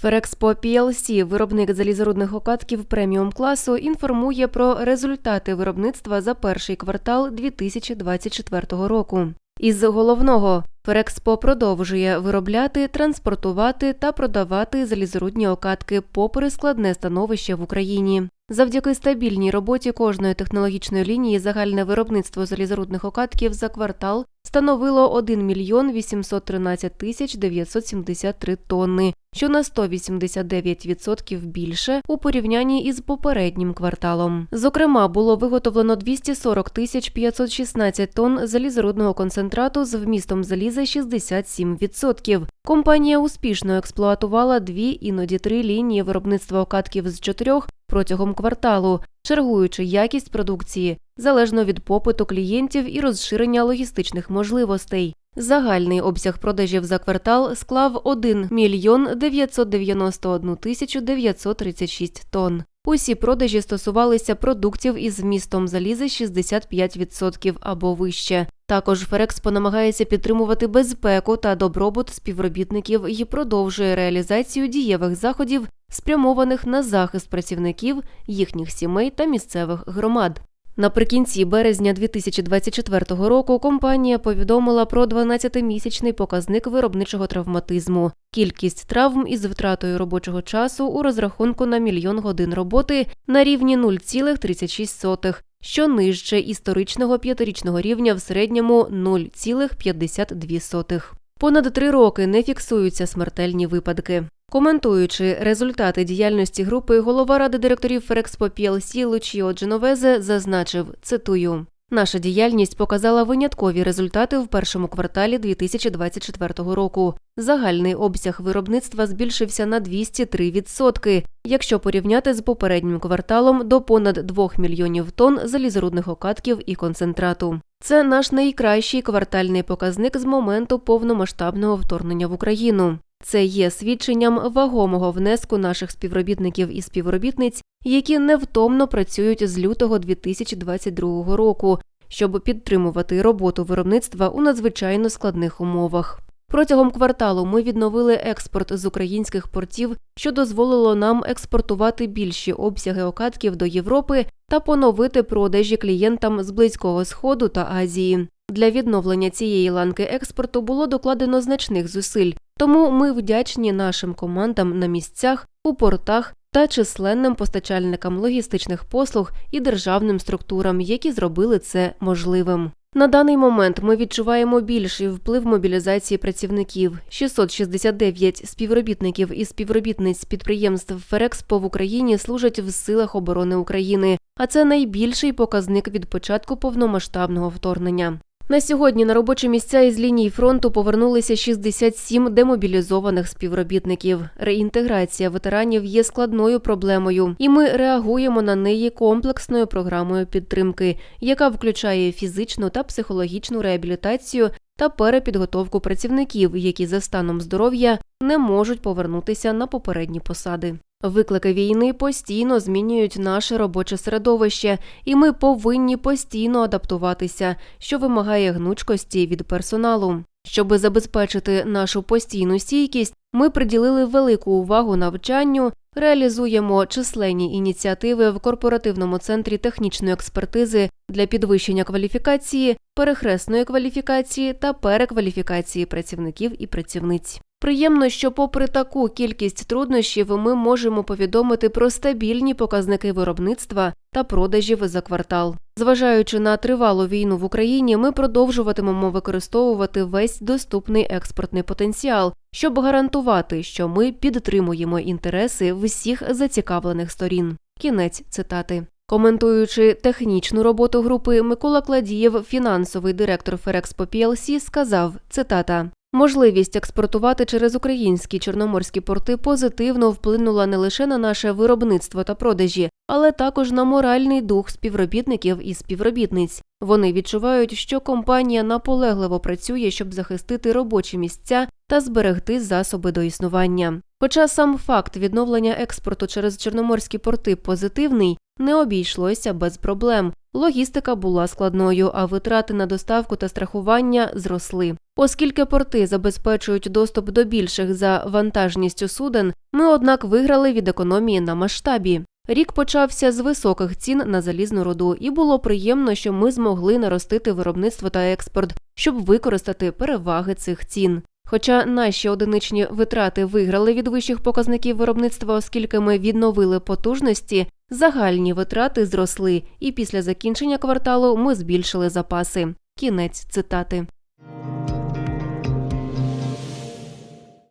Ферекспо PLC, виробник залізорудних окатків преміум класу, інформує про результати виробництва за перший квартал 2024 року. Із головного Ферекспо продовжує виробляти, транспортувати та продавати залізорудні окатки попри складне становище в Україні. Завдяки стабільній роботі кожної технологічної лінії загальне виробництво залізорудних окатків за квартал становило 1 мільйон 813 тисяч 973 тонни, що на 189% більше у порівнянні із попереднім кварталом. Зокрема, було виготовлено 240 тисяч 516 тонн залізорудного концентрату з вмістом заліза 67%. Компанія успішно експлуатувала дві, іноді три лінії виробництва окатків з чотирьох протягом кварталу, чергуючи якість продукції залежно від попиту клієнтів і розширення логістичних можливостей. Загальний обсяг продажів за квартал склав 1 мільйон 991 тисячу 936 тонн. Усі продажі стосувалися продуктів із вмістом заліза 65% або вище. Також Ферекспо намагається підтримувати безпеку та добробут співробітників і продовжує реалізацію дієвих заходів, спрямованих на захист працівників, їхніх сімей та місцевих громад. Наприкінці березня 2024 року компанія повідомила про 12-місячний показник виробничого травматизму. Кількість травм із втратою робочого часу у розрахунку на мільйон годин роботи на рівні 0,36, що нижче історичного п'ятирічного рівня в середньому 0,52. Понад три роки не фіксуються смертельні випадки. Коментуючи результати діяльності групи, голова ради директорів Ферекспо PLC Лучіо Дженовезе зазначив, цитую. Наша діяльність показала виняткові результати в першому кварталі 2024 року. Загальний обсяг виробництва збільшився на 203%, якщо порівняти з попереднім кварталом до понад 2 мільйонів тонн залізорудних окатків і концентрату. Це наш найкращий квартальний показник з моменту повномасштабного вторгнення в Україну. Це є свідченням вагомого внеску наших співробітників і співробітниць, які невтомно працюють з лютого 2022 року, щоб підтримувати роботу виробництва у надзвичайно складних умовах. Протягом кварталу ми відновили експорт з українських портів, що дозволило нам експортувати більші обсяги окатків до Європи та поновити продажі клієнтам з Близького Сходу та Азії. Для відновлення цієї ланки експорту було докладено значних зусиль, тому ми вдячні нашим командам на місцях, у портах та численним постачальникам логістичних послуг і державним структурам, які зробили це можливим. На даний момент ми відчуваємо більший вплив мобілізації працівників. 669 співробітників і співробітниць підприємств Ферекспо в Україні служать в силах оборони України, а це найбільший показник від початку повномасштабного вторгнення. На сьогодні на робочі місця із лінії фронту повернулися 67 демобілізованих співробітників. Реінтеграція ветеранів є складною проблемою, і ми реагуємо на неї комплексною програмою підтримки, яка включає фізичну та психологічну реабілітацію та перепідготовку працівників, які за станом здоров'я не можуть повернутися на попередні посади. Виклики війни постійно змінюють наше робоче середовище, і ми повинні постійно адаптуватися, що вимагає гнучкості від персоналу. Щоби забезпечити нашу постійну стійкість, ми приділили велику увагу навчанню, реалізуємо численні ініціативи в корпоративному центрі технічної експертизи для підвищення кваліфікації, перехресної кваліфікації та перекваліфікації працівників і працівниць. Приємно, що, попри таку кількість труднощів, ми можемо повідомити про стабільні показники виробництва та продажів за квартал. Зважаючи на тривалу війну в Україні, ми продовжуватимемо використовувати весь доступний експортний потенціал, щоб гарантувати, що ми підтримуємо інтереси всіх зацікавлених сторін. Кінець цитати. Коментуючи технічну роботу групи, Микола Кладієв, фінансовий директор Ферекспо PLC, сказав цитата. Можливість експортувати через українські чорноморські порти позитивно вплинула не лише на наше виробництво та продажі, але також на моральний дух співробітників і співробітниць. Вони відчувають, що компанія наполегливо працює, щоб захистити робочі місця та зберегти засоби до існування. Хоча сам факт відновлення експорту через чорноморські порти позитивний, не обійшлося без проблем. Логістика була складною, а витрати на доставку та страхування зросли. Оскільки порти забезпечують доступ до більших за вантажністю суден, ми однак виграли від економії на масштабі. Рік почався з високих цін на залізну руду, і було приємно, що ми змогли наростити виробництво та експорт, щоб використати переваги цих цін. Хоча наші одиничні витрати виграли від вищих показників виробництва, оскільки ми відновили потужності, загальні витрати зросли, і після закінчення кварталу ми збільшили запаси. Кінець цитати.